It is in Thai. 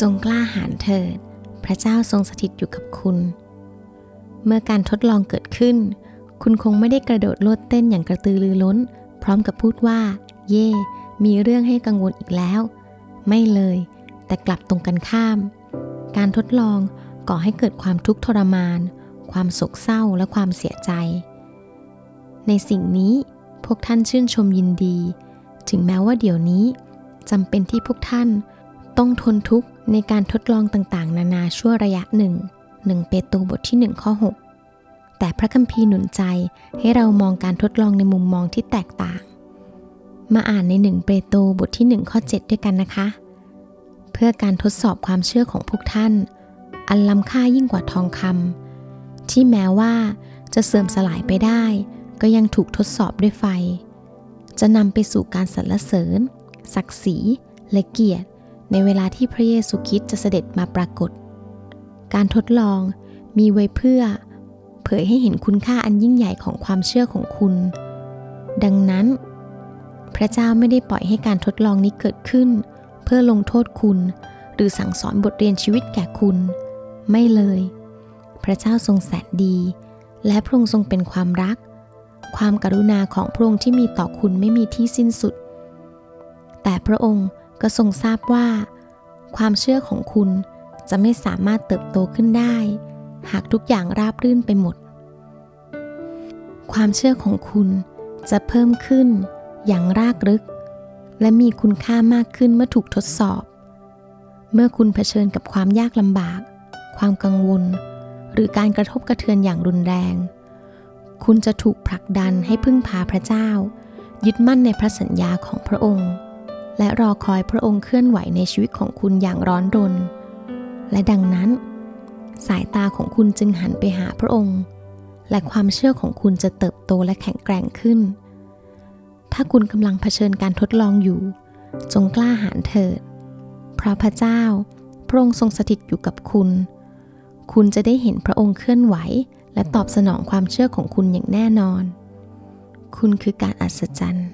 จงกล้าหาญเถิด พระเจ้าทรงสถิตอยู่กับคุณ เมื่อการทดลองเกิดขึ้น คุณคงไม่ได้กระโดดโลดเต้นอย่างกระตือรือร้น พร้อมกับพูดว่า เย่ มีเรื่องให้กังวลอีกแล้ว ไม่เลย แต่กลับตรงกันข้าม การทดลองก่อให้เกิดความทุกข์ทรมาน ความโศกเศร้าและความเสียใจ ในสิ่งนี้พวกท่านชื่นชมยินดี ถึงแม้ว่าเดี๋ยวนี้จำเป็นที่พวกท่าน ต้องทนทุกข์ในการทดลองต่างๆ นานาชั่วระยะหนึ่งหนึ่งเปโตรบทที่ 1 ข้อ 6 แต่พระคัมภีร์หนุนใจให้เรามองการทดลองในมุมมองที่แตกต่าง มาอ่านใน 1 เปโตรบทที่ 1 ข้อ 7 ด้วยกันนะคะ เพื่อการทดสอบความเชื่อของพวกท่าน อันล้ำค่ายิ่งกว่าทองคำที่แม้ว่าจะเสื่อมสลายไปได้ ก็ยังถูกทดสอบด้วยไฟ จะนำไปสู่การสรรเสริญ ศักดิ์ศรีและเกียรติ ในเวลาที่พระเยซูคริสต์จะเสด็จมาปรากฏ การทดลองมีไว้เพื่อ เผยให้เห็นคุณค่าอันยิ่งใหญ่ของความเชื่อของคุณ ดังนั้น พระเจ้าไม่ได้ปล่อยให้การทดลองนี้เกิดขึ้น เพื่อลงโทษคุณ หรือสั่งสอนบทเรียนชีวิตแก่คุณ ไม่เลย พระเจ้าทรงแสนดี และพระองค์ทรงเป็นความรัก ความกรุณาของพระองค์ที่มีต่อคุณไม่มีที่สิ้นสุด แต่พระองค์ ก็ทรงทราบว่า ความเชื่อของคุณจะไม่สามารถเติบโตขึ้นได้ หากทุกอย่างราบรื่นไปหมด ความเชื่อของคุณจะเพิ่มขึ้นอย่างรากลึก และมีคุณค่ามากขึ้นเมื่อถูกทดสอบ เมื่อคุณเผชิญกับความยากลำบาก ความกังวล หรือการกระทบกระเทือนอย่างรุนแรง คุณจะถูกผลักดันให้พึ่งพาพระเจ้า ยึดมั่นในพระสัญญาของพระองค์ และรอคอยพระองค์เคลื่อนไหวในชีวิตของคุณอย่างร้อนรน และดังนั้น สายตาของคุณจึงหันไปหาพระองค์ และความเชื่อของคุณจะเติบโตและแข็งแกร่งขึ้น ถ้าคุณกำลังเผชิญการทดลองอยู่ จงกล้าหาญเถิด เพราะพระเจ้า พระองค์ทรงสถิตอยู่กับคุณ คุณจะได้เห็นพระองค์เคลื่อนไหว และตอบสนองความเชื่อของคุณอย่างแน่นอน คุณคือการอัศจรรย์